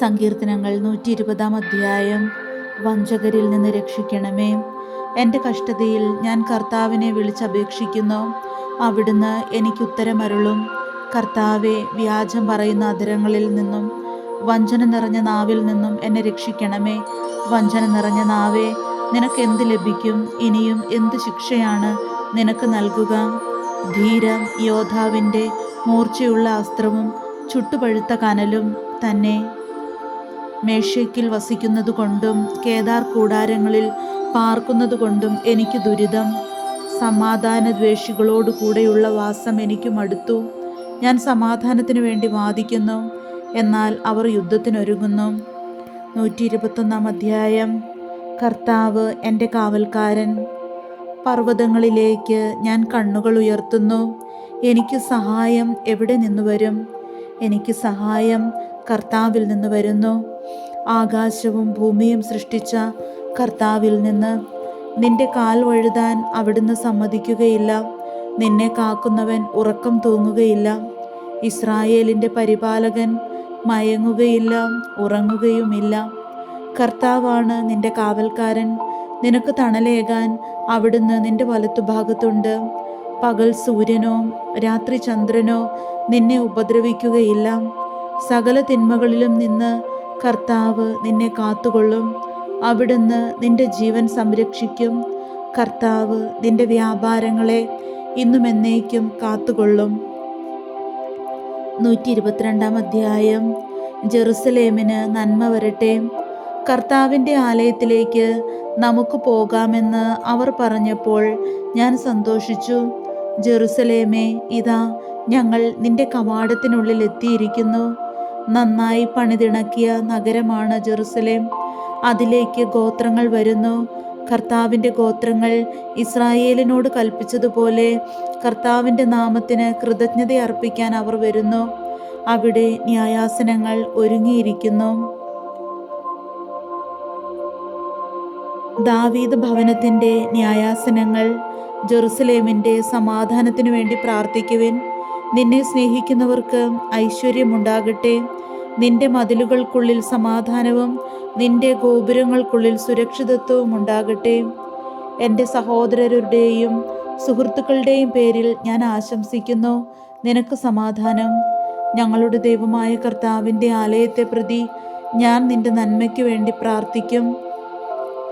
സങ്കീർത്തനങ്ങൾ നൂറ്റി ഇരുപതാം അധ്യായം. വഞ്ചകരിൽ നിന്ന് രക്ഷിക്കണമേ. എന്റെ കഷ്ടതയിൽ ഞാൻ കർത്താവിനെ വിളിച്ചപേക്ഷിക്കുന്നു. അവിടുന്ന് എനിക്ക് ഉത്തരമരുളും കർത്താവെ വ്യാജം പറയുന്ന അതിരങ്ങളിൽ നിന്നും വഞ്ചന നിറഞ്ഞ നാവിൽ നിന്നും എന്നെ രക്ഷിക്കണമേ. വഞ്ചന നിറഞ്ഞ നാവേ നിനക്ക് എന്ത് ലഭിക്കും? ഇനിയും എന്ത് ശിക്ഷയാണ് നിനക്ക് നൽകുക? ധീരം യോദ്ധാവിന്റെ മൂർച്ചയുള്ള അസ്ത്രവും ചുട്ടുപഴുത്ത കനലും തന്നെ. മേഷയ്ക്കിൽ വസിക്കുന്നത് കൊണ്ടും കേദാർ കൂടാരങ്ങളിൽ പാർക്കുന്നത് കൊണ്ടും എനിക്ക് ദുരിതം. സമാധാന ദ്വേഷികളോട് കൂടെയുള്ള വാസം എനിക്ക് മടുത്തു ഞാൻ സമാധാനത്തിനു വേണ്ടി വാദിക്കുന്നു എന്നാൽ അവർ യുദ്ധത്തിനൊരുങ്ങുന്നു. നൂറ്റി ഇരുപത്തൊന്നാം അധ്യായം. കർത്താവ് എന്റെ കാവൽക്കാരൻ. പർവതങ്ങളിലേക്ക് ഞാൻ കണ്ണുകൾ ഉയർത്തുന്നു. എനിക്ക് സഹായം എവിടെ നിന്ന് വരും? എനിക്ക് സഹായം കർത്താവിൽ നിന്ന് വരുന്നു. ആകാശവും ഭൂമിയും സൃഷ്ടിച്ച കർത്താവിൽ നിന്ന്. നിന്റെ കാൽ വഴുതാൻ അവിടുന്ന് സമ്മതിക്കുകയില്ല. നിന്നെ കാക്കുന്നവൻ ഉറക്കം തൂങ്ങുകയില്ല. ഇസ്രായേലിന്റെ പരിപാലകൻ മയങ്ങുകയില്ല ഉറങ്ങുകയുമില്ല. കർത്താവാണ് നിന്റെ കാവൽക്കാരൻ. നിനക്ക് തണലേകാൻ അവിടുന്ന് നിന്റെ വലത്തുഭാഗത്തുണ്ട്. പകൽ സൂര്യനോ രാത്രി ചന്ദ്രനോ നിന്നെ ഉപദ്രവിക്കുകയില്ല. സകല തിന്മകളിലും നിന്ന് കർത്താവ് നിന്നെ കാത്തുകൊള്ളും. അവിടുന്ന് നിന്റെ ജീവൻ സംരക്ഷിക്കും. കർത്താവ് നിന്റെ വ്യാപാരങ്ങളെ ഇന്നും എന്നേക്കും കാത്തുകൊള്ളും. നൂറ്റി ഇരുപത്തിരണ്ടാം അധ്യായം. ജെറുസലേമിന് നന്മ വരട്ടെ. കർത്താവിന്റെ ആലയത്തിലേക്ക് നമുക്ക് പോകാമെന്ന് അവർ പറഞ്ഞപ്പോൾ ഞാൻ സന്തോഷിച്ചു. ജെറുസലേമേ ഇതാ ഞങ്ങൾ നിന്റെ കവാടത്തിനുള്ളിൽ എത്തിയിരിക്കുന്നു. നന്നായി പണിതിണക്കിയ നഗരമാണ് ജെറുസലേം. അതിലേക്ക് ഗോത്രങ്ങൾ വരുന്നു. കർത്താവിന്റെ ഗോത്രങ്ങൾ ഇസ്രായേലിനോട് കൽപ്പിച്ചതുപോലെ കർത്താവിന്റെ നാമത്തിന് കൃതജ്ഞത അർപ്പിക്കാൻ അവർ വരുന്നു. അവിടെ ന്യായാസനങ്ങൾ ഒരുങ്ങിയിരിക്കുന്നു. ദാവീദ് ഭവനത്തിന്റെ ന്യായാസനങ്ങൾ ജെറുസലേമിന്റെ സമാധാനത്തിനു വേണ്ടി പ്രാർത്ഥിക്കുവിൻ. നിന്നെ സ്നേഹിക്കുന്നവർക്ക് ഐശ്വര്യമുണ്ടാകട്ടെ. നിന്റെ മതിലുകൾക്കുള്ളിൽ സമാധാനവും നിന്റെ ഗോപുരങ്ങൾക്കുള്ളിൽ സുരക്ഷിതത്വവും ഉണ്ടാകട്ടെ. എന്റെ സഹോദരരുടെയും സുഹൃത്തുക്കളുടെയും പേരിൽ ഞാൻ ആശംസിക്കുന്നു. നിനക്ക് സമാധാനം. ഞങ്ങളുടെ ദൈവമായ കർത്താവിന്റെ ആലയത്തെ പ്രതി ഞാൻ നിന്റെ നന്മയ്ക്ക് വേണ്ടി പ്രാർത്ഥിക്കും.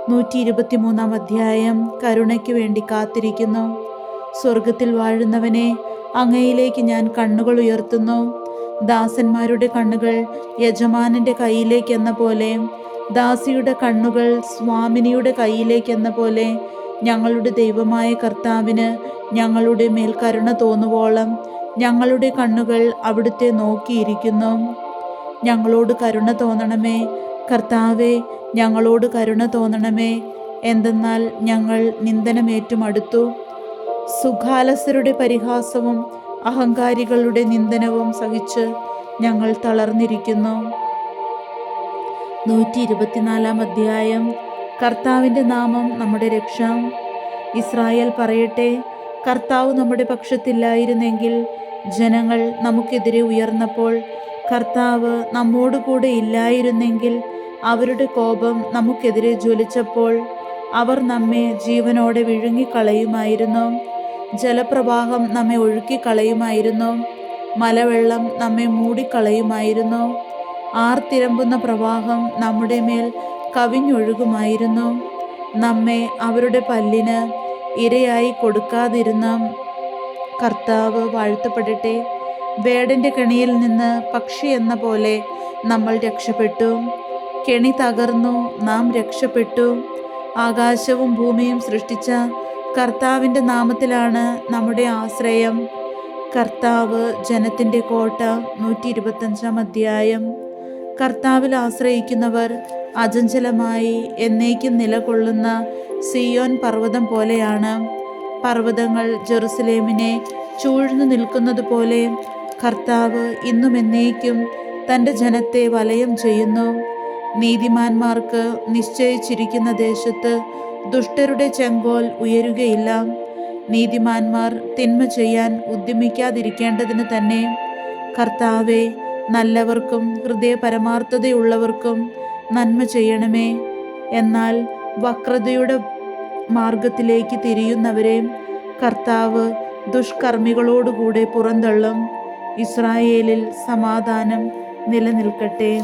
നൂറ്റി ഇരുപത്തിമൂന്നാം അധ്യായം കരുണയ്ക്ക് വേണ്ടി കാത്തിരിക്കുന്നു. സ്വർഗത്തിൽ വാഴുന്നവനെ അങ്ങയിലേക്ക് ഞാൻ കണ്ണുകൾ ഉയർത്തുന്നു. ദാസന്മാരുടെ കണ്ണുകൾ യജമാനന്റെ കയ്യിലേക്ക് എന്ന പോലെ ദാസിയുടെ കണ്ണുകൾ സ്വാമിനിയുടെ കയ്യിലേക്ക് എന്ന പോലെ ഞങ്ങളുടെ ദൈവമായ കർത്താവിന് ഞങ്ങളുടെ മേൽ കരുണ തോന്നുവോളം ഞങ്ങളുടെ കണ്ണുകൾ അവിടുത്തെ നോക്കിയിരിക്കുന്നു. ഞങ്ങളോട് കരുണ തോന്നണമേ കർത്താവെ ഞങ്ങളോട് കരുണ തോന്നണമേ. എന്തെന്നാൽ ഞങ്ങൾ നിന്ദനമേറ്റുമടുത്തു സുഖാലസരുടെ പരിഹാസവും അഹങ്കാരികളുടെ നിന്ദനവും സഹിച്ച് ഞങ്ങൾ തളർന്നിരിക്കുന്നു. നൂറ്റി ഇരുപത്തിനാലാം അധ്യായം. കർത്താവിന്റെ നാമം നമ്മുടെ രക്ഷ. ഇസ്രായേൽ പറയട്ടെ കർത്താവ് നമ്മുടെ പക്ഷത്തില്ലായിരുന്നെങ്കിൽ ജനങ്ങൾ നമുക്കെതിരെ ഉയർന്നപ്പോൾ കർത്താവ് നമ്മോടുകൂടെ ഇല്ലായിരുന്നെങ്കിൽ അവരുടെ കോപം നമുക്കെതിരെ ജ്വലിച്ചപ്പോൾ അവർ നമ്മെ ജീവനോടെ വിഴുങ്ങിക്കളയുമായിരുന്നു. ജലപ്രവാഹം നമ്മെ ഒഴുക്കിക്കളയുമായിരുന്നു. മലവെള്ളം നമ്മെ മൂടിക്കളയുമായിരുന്നു. ആർത്തിരമ്പുന്ന പ്രവാഹം നമ്മുടെ മേൽ കവിഞ്ഞൊഴുകുമായിരുന്നു. നമ്മെ അവരുടെ പല്ലിന് ഇരയായി കൊടുക്കാതിരുന്ന കർത്താവ് വാഴ്ത്തപ്പെടട്ടെ. വേടന്റെ കെണിയിൽ നിന്ന് പക്ഷി എന്ന പോലെ നമ്മൾ രക്ഷപ്പെട്ടു. കെണി തകർന്നു നാം രക്ഷപ്പെട്ടു. ആകാശവും ഭൂമിയും സൃഷ്ടിച്ച കർത്താവിന്റെ നാമത്തിലാണ് നമ്മുടെ ആശ്രയം. കർത്താവ് ജനത്തിന്റെ കോട്ട നൂറ്റി ഇരുപത്തഞ്ചാം അധ്യായം. കർത്താവിൽ ആശ്രയിക്കുന്നവർ അചഞ്ചലമായി എന്നേക്കും നിലകൊള്ളുന്ന സിയോൻ പർവതം പോലെയാണ്. പർവതങ്ങൾ ജെറുസലേമിനെ ചൂഴ്ന്നു നിൽക്കുന്നത് പോലെ കർത്താവ് ഇന്നും എന്നേക്കും തന്റെ ജനത്തെ വലയം ചെയ്യുന്നു. നീതിമാന്മാർക്ക് നിശ്ചയിച്ചിരിക്കുന്ന ദേശത്ത് ദുഷ്ടരുടെ ചെങ്കോൽ ഉയരുകയില്ല. നീതിമാന്മാർ തിന്മ ചെയ്യാൻ ഉദ്യമിക്കാതിരിക്കേണ്ടതിന് തന്നെ കർത്താവെ നല്ലവർക്കും ഹൃദയ പരമാർത്ഥതയുള്ളവർക്കും നന്മ ചെയ്യണമേ. എന്നാൽ വക്രതയുടെ മാർഗത്തിലേക്ക് തിരിയുന്നവരെ കർത്താവ് ദുഷ്കർമ്മികളോടുകൂടെ പുറന്തള്ളും. ഇസ്രായേലിൽ സമാധാനം നിലനിൽക്കട്ടെ.